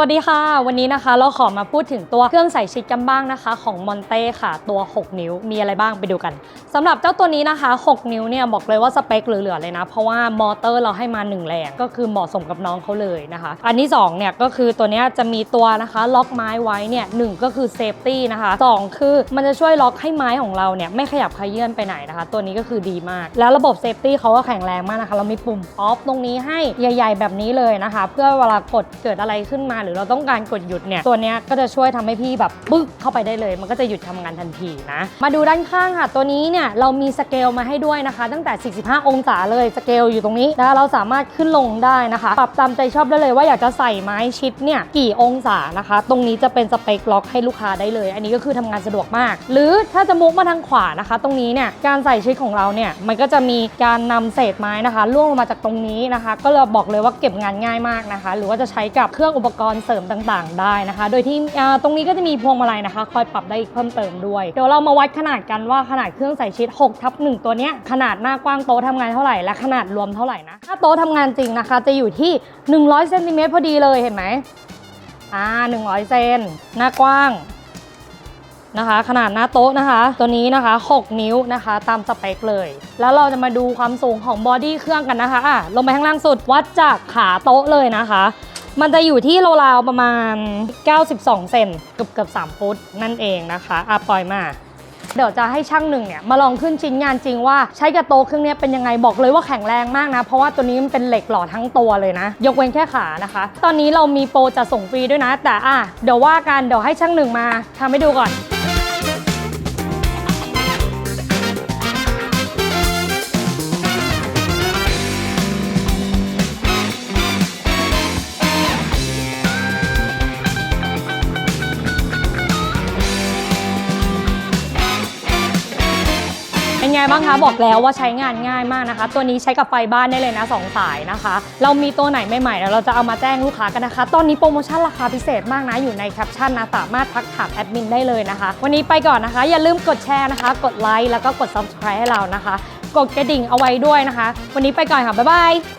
วัสดีค่ะ วันนี้นะคะเราขอมาพูดถึงตัวเครื่องใส่ชิดกันบ้างนะคะ ของมอนเต้ค่ะตัว 6 นิ้วมีอะไรบ้างไปดูกันสำหรับเจ้าตัวนี้นะคะ 6 นิ้วเนี่ยบอกเลยว่าสเปคเหลือๆเลยนะ เพราะว่ามอเตอร์เราให้มา 1 แรงก็คือเหมาะสมกับน้องเขาเลยนะคะ อันที่2เนี่ยก็คือตัวเนี้ยจะมีตัวนะคะล็อกไม้ไว้เนี่ยหนึ่งก็คือเซฟตี้นะคะสองคือมันจะช่วยล็อกให้ไม้ของเราเนี่ยไม่ขยับขยื่นไปไหนนะคะ ตัวนี้ก็คือดีมาก แล้วระบบเซฟตี้เขาก็แข็งแรงมากนะคะเรามีปุ่มออฟตรงนี้ให้ใหญ่ ๆ แบบนี้เลยนะคะ เพื่อเวลากดเกิดอะไรขึ้นมารือเราต้องการกดหยุดเนี่ยตัวเนี้ยก็จะช่วยทำให้พี่แบบปึ๊กเข้าไปได้เลย มันก็จะหยุดทำงานทันทีนะ มาดูด้านข้างค่ะ ตัวนี้เนี่ยเรามีสเกลมาให้ด้วยนะคะ ตั้งแต่ 45 องศาเลยสเกลอยู่ตรงนี้นะเราสามารถขึ้นลงได้นะคะ ปรับตามใจชอบได้เลยว่าอยากจะใส่ไม้ชิดเนี่ยกี่องศานะคะ ตรงนี้จะเป็นสเปคล็อกให้ลูกค้าได้เลย อันนี้ก็คือทำงานสะดวกมาก หรือถ้าจะมุกมาทางขวานะคะ ตรงนี้เนี่ยการใส่ชิดของเราเนี่ยมันก็จะมีการนำเศษไม้นะคะล่วงลงมาจากตรงนี้นะคะ ก็เลยบอกเลยว่าเก็บงานง่ายมากนะคะ หรือว่าจะใช้กับเครื่องอุปกรณ์เสริมต่างๆ ได้นะคะ โดยที่ตรงนี้ก็จะมีพวงมาลัยนะคะ คอยปรับได้อีกเพิ่มเติมด้วย เดี๋ยวเรามาวัดขนาดกันว่าขนาดเครื่องใส่ชิด6ทับ1ตัวเนี้ยขนาดหน้ากว้างโต๊ะทำงานเท่าไหร่และขนาดรวมเท่าไหร่นะถ้าโต๊ะทำงานจริงนะคะ จะอยู่ที่ 100เซนติเมตรพอดีเลยเห็นไหมอ่า100เซนหน้ากว้างนะคะขนาดหน้าโต๊ะนะคะ ตัวนี้นะคะ 6 นิ้วนะคะ ตามสเปคเลย แล้วเราจะมาดูความสูงของบอดี้เครื่องกันนะคะอะลงไปข้างล่างสุดวัดจากขาโต๊ะเลยนะคะ มันจะอยู่ที่ราวๆประมาณ 92 เซนเกือบเกือบ3ฟุตนั่นเองนะคะอะปล่อยมาเดี๋ยวจะให้ช่างหนึ่งเนี่ยมาลองขึ้นชิ้นงานจริงว่าใช้กับโต๊ะเครื่องนี้เป็นยังไงบอกเลยว่าแข็งแรงมากนะ เพราะว่าตัวนี้มันเป็นเหล็กหล่อทั้งตัวเลยนะ ยกเว้นแค่ขานะคะ ตอนนี้เรามีโปรจะส่งฟรีด้วยนะ แต่อะเดี๋ยวว่ากันเดี๋ยวให้ช่างหนึ่งมาทำให้ดูก่อน ไงบ้างคะ บอกแล้วว่าใช้งานง่ายมากนะคะ ตัวนี้ใช้กับไฟบ้านได้เลยนะสองสายนะคะ เรามีตัวไหนใหม่ๆแล้วเราจะเอามาแจ้งลูกค้ากันนะคะ ตอนนี้โปรโมชั่นราคาพิเศษมากนะ อยู่ในแคปชั่นนะ สามารถทักถามแอดมินได้เลยนะคะ วันนี้ไปก่อนนะคะ อย่าลืมกดแชร์นะคะ กดไลค์แล้วก็กด subscribe ให้เรานะคะ กดกระดิ่งเอาไว้ด้วยนะคะ วันนี้ไปก่อนค่ะบ๊ายบาย